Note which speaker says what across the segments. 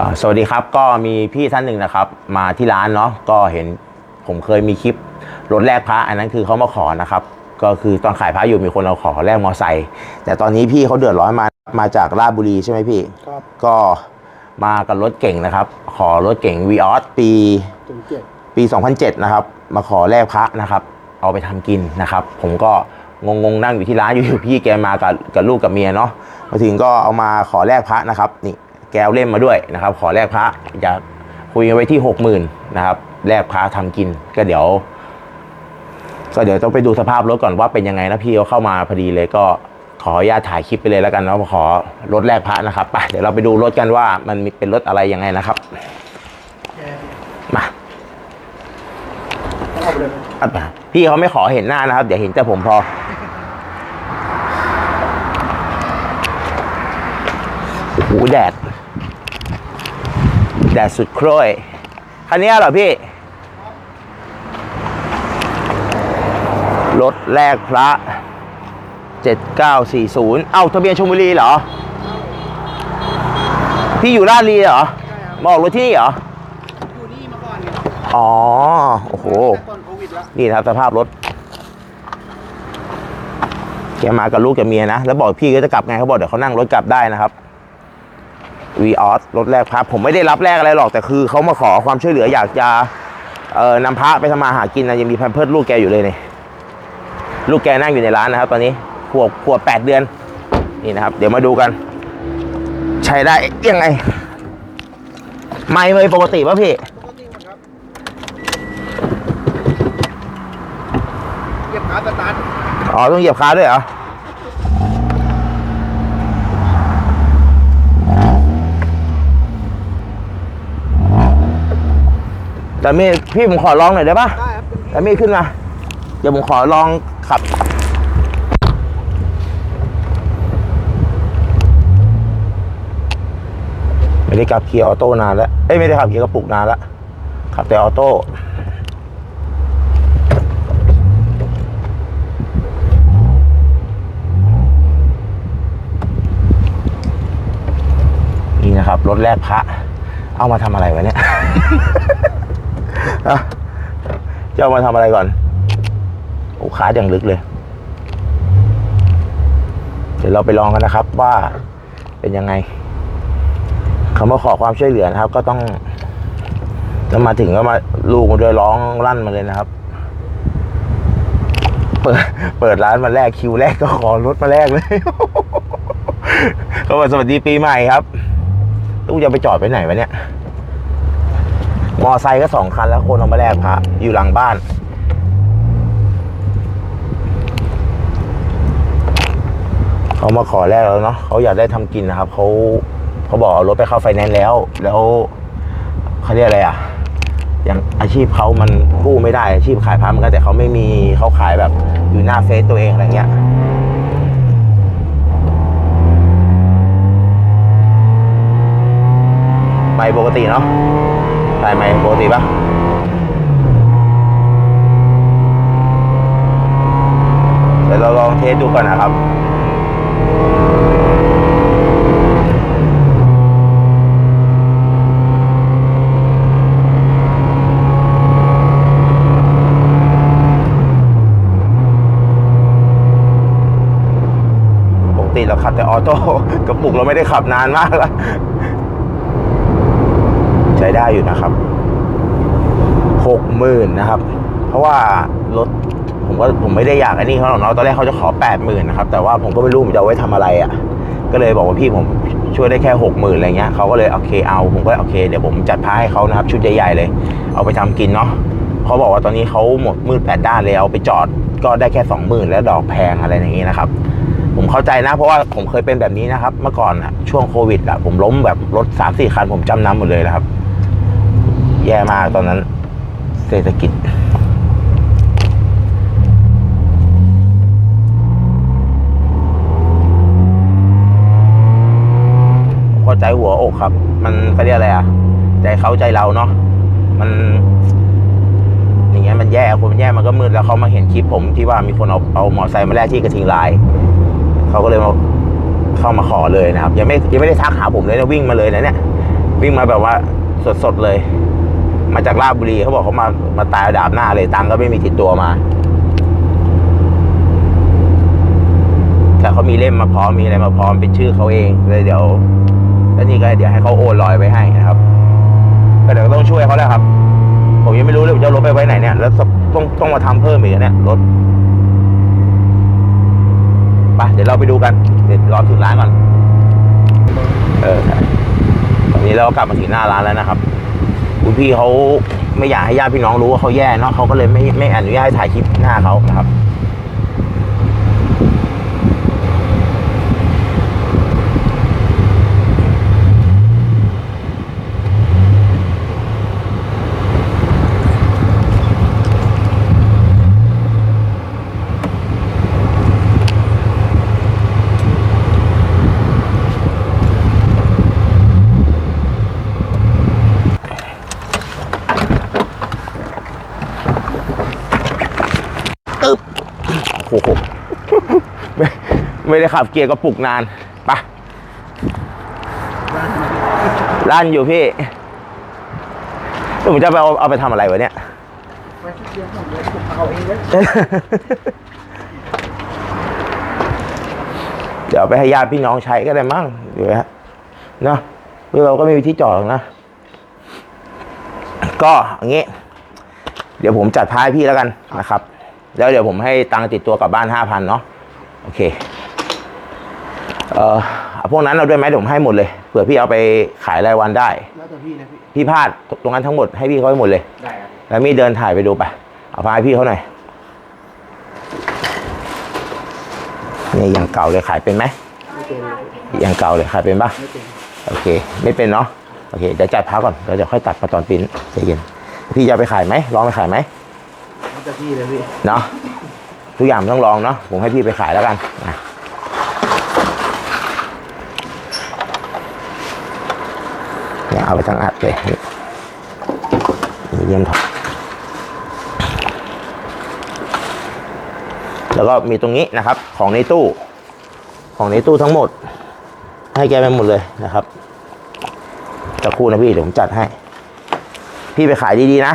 Speaker 1: อ่าสวัสดีครับก็มีพี่ท่านหนึ่งนะครับ มาที่ร้านเนาะก็เห็นผมเคยมีคลิปรถแลกพระอันนั้นคือเขามาขอนะครับ ก็คือตอนขายพระอยู่มีคนเราขอแลกมอไซค์แต่ตอนนี้พี่เขาเดือดร้อนมามาจากราชบุรีใช่ไหมพี่
Speaker 2: ครับ
Speaker 1: ก็มากับรถเก่งนะครับ ขอรถเก่งวีออสปี
Speaker 2: ถึงเจ็ด
Speaker 1: ปี 2007 นะครับ มาขอแลกพระนะครับ เอาไปทำกินนะครับ ผมก็งงๆนั่งอยู่ที่ร้านอยู่ๆพี่แกมากับกับลูกกับเมียเนาะมาถึงก็เอามาขอแลกพระนะครับนี่ แกวเล่มมาด้วยนะครับ ขอแลกพระอยากคุยกันไว้ที่60,000นนะครับแลกพระทำกินก็เดี๋ยว ก็เดี๋ยวต้องไปดูสภาพรถก่อนว่าเป็นยังไงนะพี่เขาเข้ามาพอดีเลยก็ขออนุญาตถ่ายคลิปไปเลยแล้วกันเนาะขอรถแลกพระนะครับไปเดี๋ยวเราไปดูรถกันว่ามันมีเป็นรถอะไรยังไงนะครับมา
Speaker 2: ต้องเอา
Speaker 1: อะพี่เขาไม่ขอเห็นหน้านะครับ เดี๋ยวเห็นแต่ผมพอ โอ้โหแดด แดดสุดโครยคันนี้เหรอพี่ รถแรกพระ 7940 เอ้าทะเบียนชลบุรีเหรอ พี่อยู่ราชบุรีเหรอมาออกรถที่นี่เหรอ
Speaker 2: อยู่นี่มาก่อนเนี่ย
Speaker 1: อ๋อ โอ้โห
Speaker 2: แต่ก่อนโควิดแล้ว
Speaker 1: นี่นะครับสภาพรถ แกมากับลูกกับเมียนะ แล้วบอกพี่ก็จะกลับไงเขาบอกเดี๋ยวเขานั่งรถกลับได้นะครับ วีออสรถแรกพระผมไม่ได้รับแรกอะไรหรอกแต่คือเขามาขอความช่วยเหลืออยากจะเอ่อนำพระไปทำมาหากินนะยังมีแพมเพิร์ดลูกแกอยู่เลยนี่ลูกแกนั่งอยู่ในร้านนะครับ ตอนนี้ขวบขวบแปดเดือนนี่นะครับ เดี๋ยวมาดูกัน ใช้ได้ยังไง ไม่เลยปกติป่ะพี่
Speaker 2: ปกติหมดครับเหยียบขาสตาร์ท
Speaker 1: อ๋อต้องเหยียบคาด้วยเหรอ แต่มีพี่ผมขอลองหน่อยได้ปะ
Speaker 2: ได้ครับ
Speaker 1: แต่มีขึ้นมาเดี๋ยวผมขอลองขับ ไม่ได้ขับเกียร์ออโต้นานแล้วเอ้ยไม่ได้ขับเกียร์กระปุกนานแล้วขับแต่ออโต้นี่นะครับรถแรกพระ เอามาทำอะไรวะเนี่ยอะ จะเอามาทำอะไรก่อน โอ้ขาอย่างลึกเลย เดี๋ยวเราไปลองกันนะครับว่าเป็นยังไงเขามาขอความช่วยเหลือนะครับ ก็ต้องแล้วมาถึงก็มาลูกมาด้วยร้องลั่นมาเลยนะครับ เปิดเปิดร้านมาแรกคิวแรกก็ขอรถมาแรกเลยก็บอกสวัสดีปีใหม่ครับลูกจะไปจอดไปไหนวะเนี่ย มอไซค์ก็สองคันแล้วคนเอามาแลกพระอยู่หลังบ้าน เขามาขอแลกแล้วเนาะเขาอยากได้ทำกินนะครับเขาเขาบอกเอารถไปเข้าไฟแนนซ์แล้ว แล้วเขาเรียกอะไรอะ อย่างอาชีพเขามันกู้ไม่ได้อาชีพขายพระมันก็แต่เขาไม่มีเขาขายแบบอยู่หน้าเฟซตัวเองอะไรเงี้ยไม่ปกติเนาะ ใช่ไหมปกติปะเดี๋ยวเราลองเทสดูก่อนนะครับปกติเราขับแต่ออโต้กระปุกเราไม่ได้ขับนานมากแล้ว ใช้ได้อยู่นะครับหกหมื่นนะครับ เพราะว่ารถผมก็ผมไม่ได้อยากอันนี้เขาหรอกเนาะตอนแรกเขาจะขอแปดหมื่นนะครับ แต่ว่าผมก็ไม่รู้ผมจะเอาไว้ทำอะไรอะ่ะ ก็เลยบอกว่าพี่ผมช่วยได้แค่หกหมื่นอะไรเงี้ยเขาก็เลยโอเคเอา ผมก็โอเค เดี๋ยวผมจัดพาให้เขานะครับ ชุดใหญ่ๆเลย เอาไปทำกินเนาะเขาบอกว่าตอนนี้เขาหมดมืดแปดด้านเลยเอาไปจอดก็ได้แค่สองหมื่นแล้วดอกแพงอะไรอย่างงี้นะครับ ผมเข้าใจนะเพราะว่าผมเคยเป็นแบบนี้นะครับ เมื่อก่อนอะช่วงโควิดอะผมล้มแบบรถสามสี่คันผมจำนำหมดเลยนะครับ แย่มากตอนนั้น เศรษฐกิจ เข้าใจหัวอกครับ มันเขาเรียกอะไรอะใจเขาใจเราเนาะมันอย่างเงี้ยมันแย่คนมันแย่มันก็มืดแล้วเขามาเห็นคลิปผมที่ว่ามีคนเอาเอามอเตอร์ไซค์มาแลกที่กระทิงลายเขาก็เลยมาเข้ามาขอเลยนะครับ ยังไม่ยังไม่ได้ทักหาผมเลยนะวิ่งมาเลยนะเนี่ย วิ่งมาแบบว่าสดๆเลย มาจากราชบุรีเขาบอกเขามามาตายดาบหน้าเลยตังค์ก็ไม่มีติดตัวมา แต่เขามีเล่มมาพร้อมมีอะไรมาพร้อมเป็นชื่อเขาเองเลยเดี๋ยวแล้วนี่ก็เดี๋ยวให้เขาโอนลอยไปให้นะครับแต่เดี๋ยวต้องช่วยเขาแล้วครับ ผมยังไม่รู้เลยว่าจะรถไปไว้ไหนเนี่ย แล้วต้องต้องมาทำเพิ่มอีกเนี่ยรถไปเดี๋ยวเราไปดูกันเดี๋ยวรอถึงร้านก่อน เออตอนนี้เราก็กลับมาถึงหน้าร้านแล้วนะครับ คุณพี่เขาไม่อยากให้ญาติพี่น้องรู้ว่าเขาแย่เนาะเขาก็เลยไม่ไม่อนุญาตให้ถ่ายคลิปหน้าเขานะครับตึ๊บ ไม่ได้ขับเกียร์กระปุกนานไปะลั่นอยู่พี่ผมจะไปเอาเอาไปทำอะไรวะเนี่ย
Speaker 2: ไปที่เดียวผมเลยผมเอาเองเลย
Speaker 1: เดี๋ยวเอาไปให้ญาติพี่น้องใช้ก็ได้มั้งเดี๋ยวฮะเนาะเพื่อเราก็ไม่มีที่จอดหรอกนะ ก็อย่างงี้ เดี๋ยวผมจัดพายพี่แล้วกันนะครับ แล้วเดี๋ยวผมให้ตังค์ติดตัวกลับบ้านห้าพันเนาะโอเคเอ่อเอาพวกนั้นเราด้วยไหมเดี๋ยวผมให้หมดเลยเผื่อพี่เอาไปขายรายวันได้
Speaker 2: แล้วแต่พี่นะพี่
Speaker 1: พี่พลาดตรงนั้นทั้งหมดให้พี่เขาให้หมดเลย
Speaker 2: ได้ครับ
Speaker 1: แล้วมีเดินถ่ายไปดูไปเอาพาให้พี่เขาหน่อยเนี่ยอย่างเก่าเลยขายเป็นไหม
Speaker 2: ไม่เป็นเลย
Speaker 1: อย่างเก่าเลยขายเป็นปะ
Speaker 2: ไม่เป็น
Speaker 1: โอเค ไม่เป็นเนาะโอเคเดี๋ยวจัดพักก่อนแล้วเดี๋ยวค่อยตัดมาตอนปริ้นใจเย็นพี่จะเอาไปขายไหมลองไปขายไหม
Speaker 2: แล้วแต่พี่เลยพี่
Speaker 1: เนาะทุกอย่างมันต้องลองเนาะผมให้พี่ไปขายแล้วกันนะ เอาไปทั้งอัดเลยมีเยี่ยมทองแล้วก็มีตรงนี้นะครับ ของในตู้ ของในตู้ทั้งหมด ให้แกไปหมดเลยนะครับจะคู่นะพี่เดี๋ยวผมจัดให้ พี่ไปขายดีๆนะ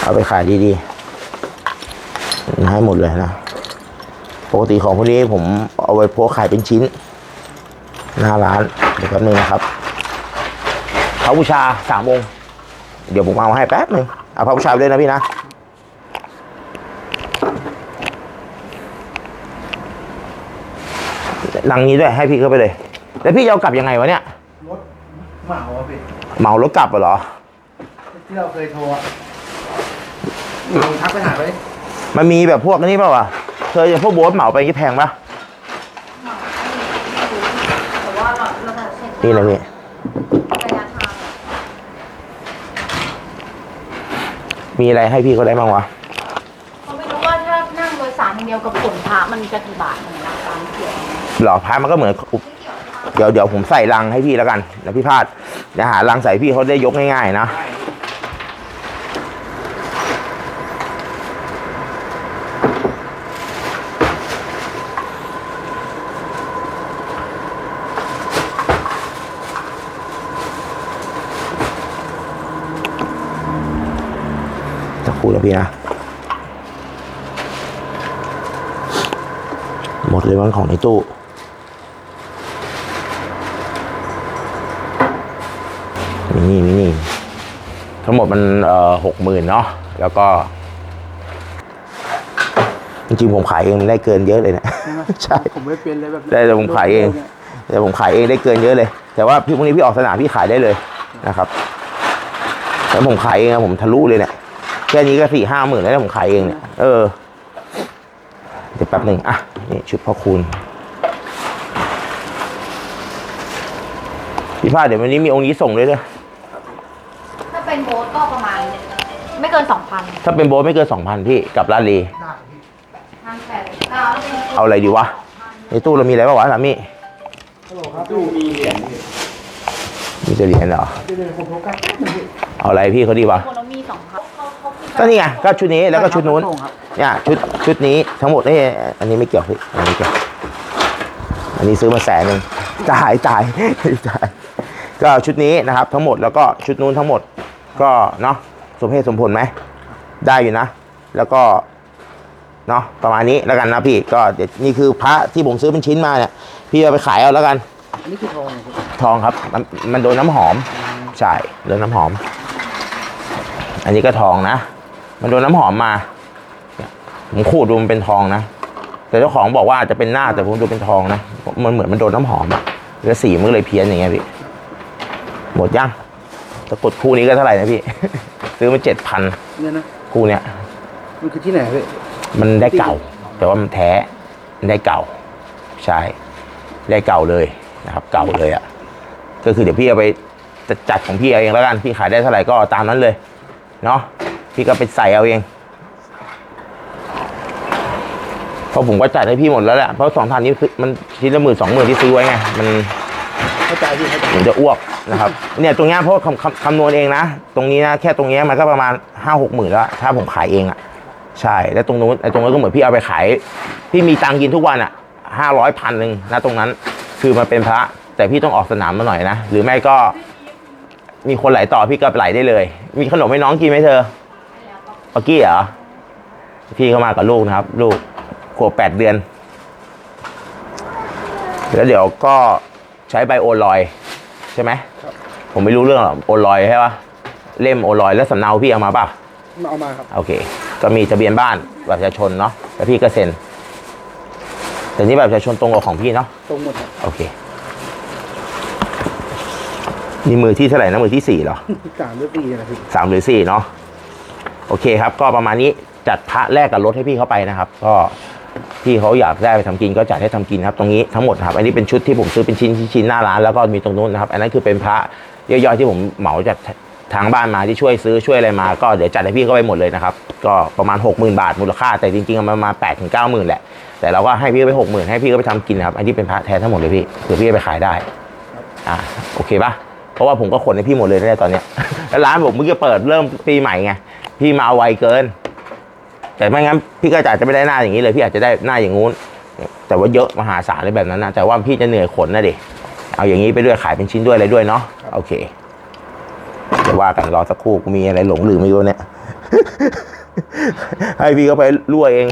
Speaker 1: เอาไปขายดีๆให้หมดเลยนะ ปกติของพวกนี้ผมเอาไว้โพสขายเป็นชิ้น หน้าร้านเดี๋ยวแป๊บนึงนะครับพระบูชาสามองค์เดี๋ยวผมเอาให้แป๊บนึงเอาพระบูชาไปเลยนะพี่นะลังนี้ด้วยให้พี่เข้าไปเลย แล้วพี่จะเอากลับยังไงวะเนี่ย
Speaker 2: รถเหมาอะพี่
Speaker 1: เหมารถกลับเหรอ
Speaker 2: ที่เราเคยโทรอะลองทักไปหาไปดิ
Speaker 1: มันมีแบบพวกนี้เปล่าวะเคยพวกโบ๊ทเหมาไปยี่แพงปะ
Speaker 3: แต่ว่าเราเราจะเช็ค
Speaker 1: นี่นะพี่
Speaker 3: ระยะทาง
Speaker 1: มีอะไรให้พี่เขาได้บ้างวะ
Speaker 3: เขาไม่รู้ว่าถ้านั่งโดยสารอย่างเดียวกับขนพระมันจะกี่บาทเหมือนราคาเกี่ยวไหม
Speaker 1: หรอพายมันก็เหมือนอุ๊บเดี๋ยวเดี๋ยวผมใส่รังให้พี่แล้วกันนะพี่พาดเดี๋ยวหารังใส่พี่เขาได้ยกง่ายๆนะ
Speaker 2: ได้
Speaker 1: จะคูแล้ว พี่นะ หมดเลยมันของในตู้ มินี่มินี่ทั้งหมดมันเอ่อหกหมื่นเนาะแล้วก็ จริงๆผมขายเองได้เกินเยอะเลยเนะ
Speaker 2: ใช่ไหม
Speaker 1: ใช่
Speaker 2: ผมไม่เป็นเลยแบบ
Speaker 1: ได้แต่ผมขายเอง แต่ผมขายเองได้เกินเยอะเลย แต่ว่าพี่พรุ่งนี้พี่ออกสนามพี่ขายได้เลยนะครับแล้วผมขายเองอะผมทะลุเลยเนี่ย แค่นี้ก็สี่ห้าหมื่นแล้วผมขายเองเนี่ย เออ เดี๋ยวแป๊บหนึ่งอะ นี่ชุดพ่อคูณพี่พาดเดี๋ยววันนี้มีองค์นี้ส่งด้วยด้วย
Speaker 3: ถ้าเป็นโบ๊ทก็ประมาณ ไม่เกินสองพัน
Speaker 1: ถ้าเป็นโบทไม่เกินสองพันพี่กับลาดลี
Speaker 2: ได้พี่
Speaker 3: พันแปดเก้าแล้วเป็น
Speaker 1: เอาอะไรดีวะ ในตู้เรามีอะไรบ้างวะสามี
Speaker 2: ฮัลโหลครับตู้มีเหรียญพี่
Speaker 1: มีแต่เหรียญเหรอ
Speaker 2: เดี๋ยวๆผมโทรกลับแป๊บนึงพี่
Speaker 1: เอาอะไรพี่เขาดีวะ
Speaker 3: คนเรามีสองพันเขาเขาคิด
Speaker 1: ก็นี่ไงก็ชุดนี้แล้วก็ชุดนู้น
Speaker 2: ส่งครับ
Speaker 1: เนี่ยชุดชุดนี้ทั้งหมดนี่อันนี้ไม่เกี่ยวพี่อันนี้ไม่เกี่ยวอันนี้ซื้อมาแสนหนึ่งจ่ายจ่ายจ่ายก็ชุดนี้นะครับ ทั้งหมดแล้วก็ชุดนู้นทั้งหมด ก็เนาะสมเหตุสมผลไหมได้อยู่นะ แล้วก็เนาะประมาณนี้แล้วกันนะพี่ก็เดี๋ยวนี่คือพระที่ผมซื้อเป็นชิ้นมาเนี่ยพี่เอาไปขายเอาแล้วกัน
Speaker 2: อันนี้คือทองเหรอพี่
Speaker 1: ทองครับมันมันโดนน้ำหอมใช่โดนน้ำหอม อันนี้ก็ทองนะ มันโดนน้ำหอมมาเนี่ยผมขูดดูมันเป็นทองนะ แต่เจ้าของบอกว่าจะเป็นหน้าแต่ผมดูเป็นทองนะ มันเหมือนมันโดนน้ำหอมอะแล้วสีมันก็เลยเพี้ยนอย่างเงี้ยพี่ หมดยังตะกรุดคู่นี้ก็เท่าไหร่นะพี่ ซื้อมาเจ็ดพัน
Speaker 2: เนี่ยนะ
Speaker 1: คู่เนี้ย
Speaker 2: มันคือที่ไหนพี่
Speaker 1: มันได้เก่า แต่ว่ามันแท้มันได้เก่า ใช่ได้เก่าเลยนะครับ เก่าเลยอะ่ะ ก็คือเดี๋ยวพี่เอาไปจัดจัดของพี่เอาเองแล้วกัน พี่ขายได้เท่าไหร่ก็ตามนั้นเลย เนาะ พี่ก็ไปใส่เอาเองเพราะผมก็จัดให้พี่หมดแล้วแหละเพราะสองพันนี้คือมันชิ้นละหมื่นสองหมื่นที่ซื้อไว้ไงมัน
Speaker 2: เข้าใจพี่เข้าใจ
Speaker 1: ผมจะอ้วกนะครับ เนี่ยตรงเนี้ยเพราะว่าคำคำคำนวณเองนะ ตรงนี้นะแค่ตรงเนี้ยมันก็ประมาณห้าหกหมื่นแล้วถ้าผมขายเองอะใช่แล้วตรงนู้นไอ้ตรงนู้นก็เหมือนพี่เอาไปขายพี่มีตังค์กินทุกวันอะห้าร้อยพันหนึ่งนะตรงนั้น คือมันเป็นพระ แต่พี่ต้องออกสนามมาหน่อยนะ หรือไม่ก็มีคนไหลต่อพี่ก็ไหลได้เลย มีขนมให้น้องกินไหมเธอ ปากกี้เหรอ พี่เข้ามากับลูกนะครับ ลูกขวบแปดเดือน แล้วเดี๋ยวก็ใช้ใบโอลอย ใช่ไหม ผมไม่รู้เรื่องหรอกโอลอยใช่ปะเล่มโอลอยแล้วสำเนาพี่เอามาป่ะ
Speaker 2: มาเอามาครับ
Speaker 1: โอเค ก็มีทะเบียนบ้านบัตรประชาชนเนาะแล้วพี่ก็เซ็นแต่นี่บัตรประชาชนตรงกับของพี่เนาะ
Speaker 2: ตรงหมดครับ
Speaker 1: โอเคนี่มือที่เท่าไหร่นะมือที่สี่เหรอ
Speaker 2: สามหรือสี่นะพี่
Speaker 1: สามหรือสี่เนาะ โอเคครับ ก็ประมาณนี้จัดพระแรกกับรถให้พี่เขาไปนะครับ ก็พี่เขาอยากได้ไปทำกินก็จัดให้ทำกินครับ ตรงนี้ทั้งหมดครับ อันนี้เป็นชุดที่ผมซื้อเป็นชิ้นชิ้นหน้าร้านแล้วก็มีตรงนู้นนะครับ อันนั้นคือเป็นพระย่อยๆที่ผมเหมาจากทางบ้านมาที่ช่วยซื้อช่วยอะไรมา ก็เดี๋ยวจัดให้พี่เขาไปหมดเลยนะครับ ก็ประมาณ 6 0,000 บาทมูลค่า แต่จริงๆมันมาณ8ปดถึงเก้าหมื่นแหละ แต่เราก็ให้พี่ไปหกหมื่นให้พี่เขาไปทำกินครับ อันนี้เป็นพระแท้ทั้งหมดเลยพี่เผื่อพี่ไปขายได้อ่าโอเคปะเพราะว่าผมก็ขนให้พี่หมดเลยนะเนี่ยตอนเนี้ยแล้วร้านผมเพิ่งจะเปิดเริ่มปีใหม่ไง พี่มาไวเกิน แต่ไม่งั้นพี่ก็อาจจะไม่ได้หน้าอย่างนี้เลยพี่อาจจะได้หน้าอย่างงู้น แต่ว่าเยอะมหาศาลเลยแบบนั้นนะแต่ว่าพี่จะเหนื่อยขนนะดิเอาอย่างนี้ไปด้วยขายเป็นชิ้นด้วยอะไรด้วยเนาะโอเคเดี๋ยวว่ากันรอสักครู่กูมีอะไรหลงลืมไม่รู้เนี่ยให้พี่เขาไปรั่วเอง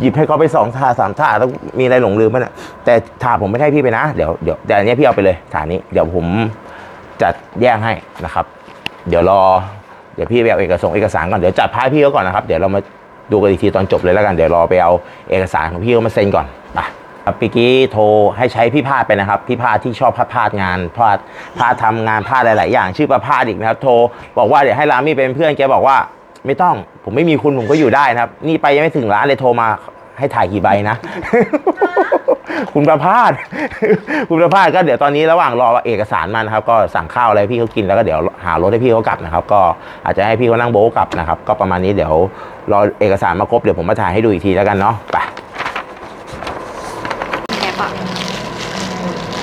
Speaker 1: หยิบให้เขาไปสองท่าสามท่าแล้วมีอะไรหลงลืมมั้ยเนี่ยแต่ถาดผมไม่ให้พี่ไปนะ เดี๋ยวเดี๋ยวแต่อันเนี้ยพี่เอาไปเลยถาดนี้ เดี๋ยวผมจัดแยกให้นะครับ เดี๋ยวรอ เดี๋ยวพี่ไปเอาเอกสารเอกสารก่อนเดี๋ยวจัดพายพี่เขาก่อนนะครับเดี๋ยวเรามาดูกันอีกทีตอนจบเลยแล้วกันเดี๋ยวรอไปเอาเอกสารของพี่เขามาเซ็นก่อนไปครับปีกี้โทรให้ใช้พี่พาดไปนะครับ พี่พาดที่ชอบพาดพาดงานพาดพาดทำงานพาดหลาย ๆ อย่างชื่อประพาดอีกนะครับ โทรบอกว่าเดี๋ยวให้รามี่เป็นเพื่อนแกบอกว่า ไม่ต้องผมไม่มีคุณผมก็อยู่ได้นะครับ นี่ไปยังไม่ถึงร้านเลยโทรมา ให้ถ่ายกี่ใบนะ คุณประพาสคุณประพาสก็เดี๋ยวตอนนี้ระหว่างรอเอกสารมานะครับ ก็สั่งข้าวอะไรให้พี่เขากินแล้วก็เดี๋ยวหารถให้พี่เขากลับนะครับ ก็อาจจะให้พี่เขานั่งโบ๊ทกลับนะครับ ก็ประมาณนี้เดี๋ยวรอเอกสารมาครบเดี๋ยวผมมาถ่ายให้ดูอีกทีแล้วกันเนาะไป
Speaker 3: แอบอะ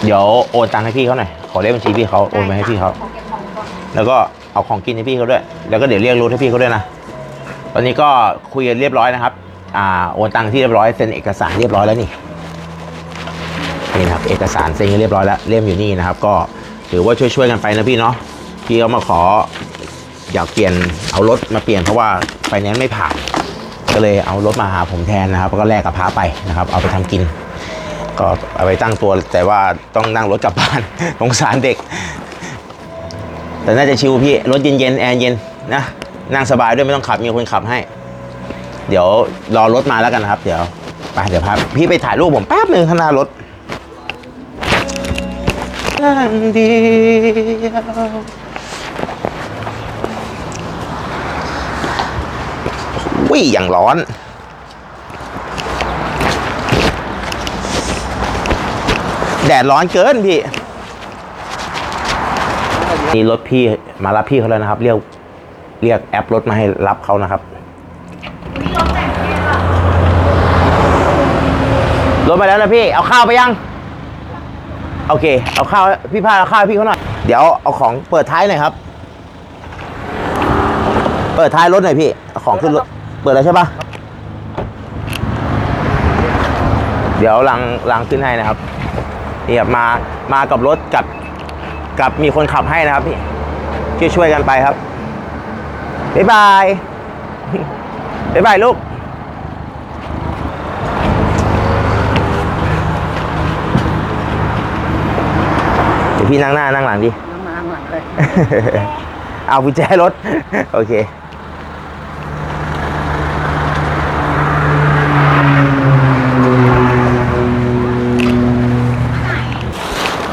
Speaker 1: เดี๋ยวโอนตังค์ให้พี่เขาหน่อยขอเลขบัญชีพี่เขาโอนไปให้พี่เขา
Speaker 3: ขอเก็บของก่อน
Speaker 1: แล้วก็เอาของกินให้พี่เขาด้วย แล้วก็เดี๋ยวเรียกรถให้พี่เขาด้วยนะตอนนี้ก็คุยกันเรียบร้อยนะครับ อ่าโอนตังที่เรียบร้อยเซ็นเอกสารเรียบร้อยแล้วนี่นี่นะครับเอกสารเซ็นเรียบร้อยแล้วเล่มอยู่นี่นะครับ ก็ถือว่าช่วยๆกันไปนะพี่เนาะพี่เขามาขออยากเปลี่ยนเอารถมาเปลี่ยนเพราะว่าไฟแนนซ์ไม่ผ่านก็เลยเอารถมาหาผมแทนนะครับก็แลกกับพาไปนะครับ เอาไปทำกิน ก็เอาไปตั้งตัวแต่ว่าต้องนั่งรถกลับบ้านสงสารเด็ก แต่น่าจะชิวพี่รถเย็นๆแอร์เย็นนะนั่งสบายด้วยไม่ต้องขับมีคนขับให้ เดี๋ยวรอรถมาแล้วกันนะครับ เดี๋ยวไปเดี๋ยวพาพี่ไปถ่ายรูปผมแป๊บหนึ่งข้างหน้ารถนั่งเดียววิ่งอย่างร้อนแดดร้อนเกินพี่นี่รถพี่มารับพี่เขาแล้วนะครับ เรียกเรียกแอปรถมาให้รับเขานะครับ
Speaker 3: มีรถแต่งเองอะ
Speaker 1: ร ถมาแล้วนะพี่เอาข้าวไปยัง โอเค เอาข้าวพี่พาเอาข้าวให้พี่เขาหน่อยเดี๋ยวเอาของเปิดท้ายหน่อยครับ เปิดท้ายรถหน่อยพี่เอาของขึ้นรถเปิดแล้วใช่ปะเดี๋ยวลังลังขึ้นให้นะครับนี่ครับมามากับรถกับกับมีคนขับให้นะครับพี่ช่วยช่วยกันไปครับบ๊ายบายบ๊ายบายลูก พี่นั่งหน้านั่งหลังดิ
Speaker 2: น้ำมาหลังเลย
Speaker 1: เอากุญแจรถ โอเค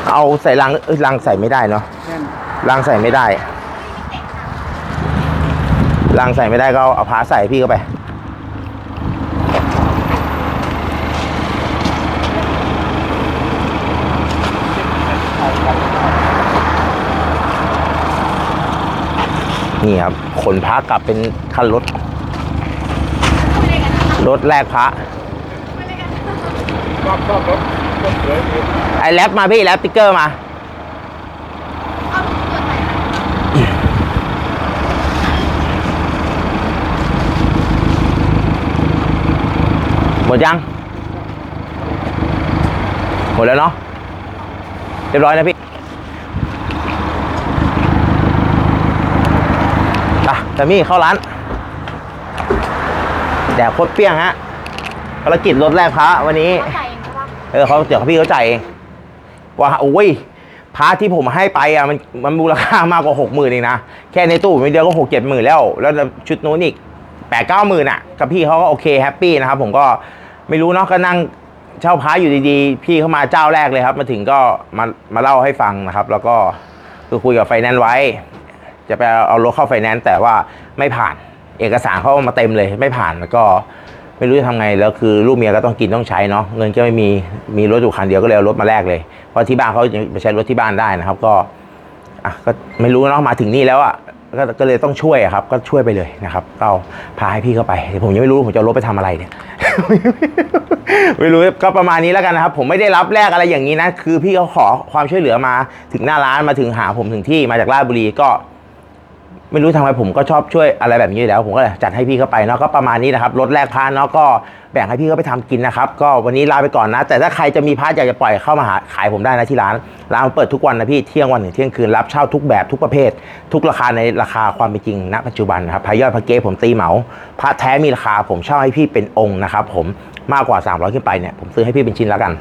Speaker 1: เอาใส่ลังเอ้ยลังใส่ไม่ได้เนาะ
Speaker 2: แน่น
Speaker 1: ลังใส่ไม่ได้ลังใส่ไม่ได้ก็เอาเอาพาใส่พี่เข้าไป นี่ครับขนพระกลับเป็นคันรถ รถแรกพระ
Speaker 2: ชอบชอบรถรถสวยดี
Speaker 1: ไอแรปมาพี่แรปติ๊กเกอร์มาหมดยัง หมดแล้วเนาะ เรียบร้อยนะพี่ไป แต่มี่เข้าร้านแดกโคตรเปรี้ยงฮะภารกิจรถแรกพระวันนี้
Speaker 3: เขาจ่ายเองใช่ปะ
Speaker 1: เออเขาเดี๋ยวพี่เขาจ่ายเองว่าโอ้ยพาร์ทที่ผมให้ไปอะมันมันมูลค่ามากกว่าหกหมื่นเองนะ แค่ในตู้ไม่เดียวก็หกเจ็ดหมื่นแล้ว แล้วชุดนู้นอีกแปดเก้าหมื่นอะ กับพี่เขาก็โอเคแฮปปี้นะครับ ผมก็ไม่รู้เนาะก็นั่งเช่าพาร์ทอยู่ดีๆ พี่เขามาเจ้าแรกเลยครับ มาถึงก็มามาเล่าให้ฟังนะครับ แล้วก็คือคุยกับไฟแนนซ์ไว้ จะไปเอารถเข้าไฟแนนซ์แต่ว่าไม่ผ่านเอกสารเขาเอามาเต็มเลยไม่ผ่านแล้วก็ไม่รู้จะทำไงแล้วคือลูกเมียก็ต้องกินต้องใช้เนาะเงินก็ไม่มีมีรถอยู่คันเดียวก็เลยเอารถมาแลกเลย เพราะที่บ้านเขาไปใช้รถที่บ้านได้นะครับ ก็อะก็ไม่รู้เนาะมาถึงนี่แล้วอะก็ก็เลยต้องช่วยครับ ก็ช่วยไปเลยนะครับก็พาให้พี่เข้าไป ผมยังไม่รู้ผมจะรถไปทำอะไรเนี่ยไม่รู้ก็ประมาณนี้แล้วกันนะครับ ผมไม่ได้รับแลกอะไรอย่างนี้นะ คือพี่เขาขอความช่วยเหลือมาถึงหน้าร้านมาถึงหาผมถึงที่มาจากราชบุรีก็ ไม่รู้ทำไมผมก็ชอบช่วยอะไรแบบนี้อยู่แล้ว ผมก็เลยจัดให้พี่เข้าไปเนาะก็ประมาณนี้นะครับรถแรกพาเนาะก็แบ่งให้พี่เขาไปทำกินนะครับ ก็วันนี้ลาไปก่อนนะ แต่ถ้าใครจะมีพาร์ทอยากจะปล่อยเข้ามาหาขายผมได้นะที่ร้านร้านเปิดทุกวันนะพี่เที่ยงวันถึงเที่ยงคืนรับเช่าทุกแบบทุกประเภท ทุกราคาในราคาความเป็นจริงณปัจจุบันนะครับพายอดพระเก้ผมตีเหมาพระแท้มีราคาผมเช่าให้พี่เป็นองค์นะครับผมมากกว่า 300 ขึ้นไปเนี่ยผมซื้อให้พี่เป็นชิ้นแล้วกัน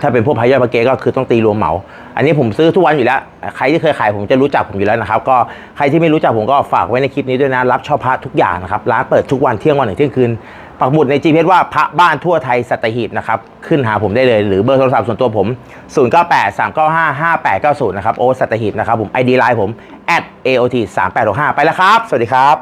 Speaker 1: ถ้าเป็นพวกพายอดพระเกก็คือต้องตีรวมเหมา อันนี้ผมซื้อทุกวันอยู่แล้ว ใครที่เคยขายผมจะรู้จักผมอยู่แล้วนะครับ ก็ใครที่ไม่รู้จักผมก็ฝากไว้ในคลิปนี้ด้วยนะ รับเช่าพระทุกอย่างนะครับ ร้านเปิดทุกวันเที่ยงวันถึงเที่ยงคืน ปักหมุดใน GPS ว่าพระบ้านทั่วไทยสัตหีบนะครับ ขึ้นหาผมได้เลย หรือเบอร์โทรศัพท์ส่วนตัวผม 098 395 5890 นะครับ โอสัตหีบนะครับผม ID ไลน์ผม at aot 3865 ไปแล้วครับ สวัสดีครับ